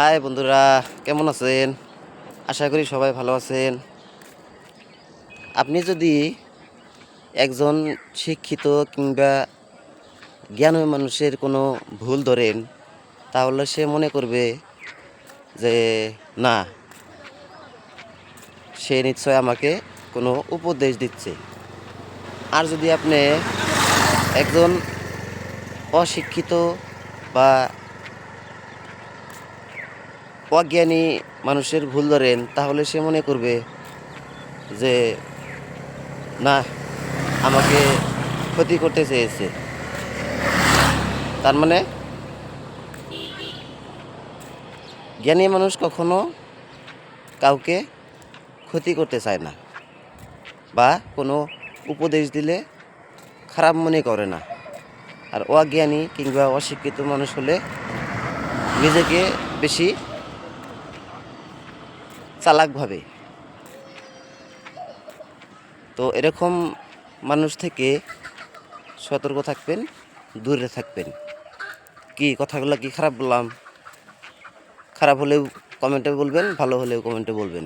High বন্ধুরা, কেমন আছেন? আশা করি সবাই ভালো আছেন। আপনি যদি একজন শিক্ষিত কিংবা জ্ঞানী মানুষের কোনো ভুল ধরেন, তাহলে সে মনে করবে যে, না, সে নিশ্চয় আমাকে কোনো উপদেশ দিচ্ছে। আর যদি আপনি একজন অশিক্ষিত বা অজ্ঞানী মানুষের ভুল ধরেন, তাহলে সে মনে করবে যে, না, আমাকে ক্ষতি করতে চেয়েছে। তার মানে জ্ঞানী মানুষ কখনো কাউকে ক্ষতি করতে চায় না বা কোনো উপদেশ দিলে খারাপ মনে করে না। আর অজ্ঞানী কিংবা অশিক্ষিত মানুষ হলে নিজেকে বেশি চালাক ভাবে তো এরকম মানুষ থেকে সতর্ক থাকবেন, দূরে থাকবেন। কি কথাগুলো কি খারাপ বললাম? খারাপ হলেও কমেন্টে বলবেন, ভালো হলেও কমেন্টে বলবেন।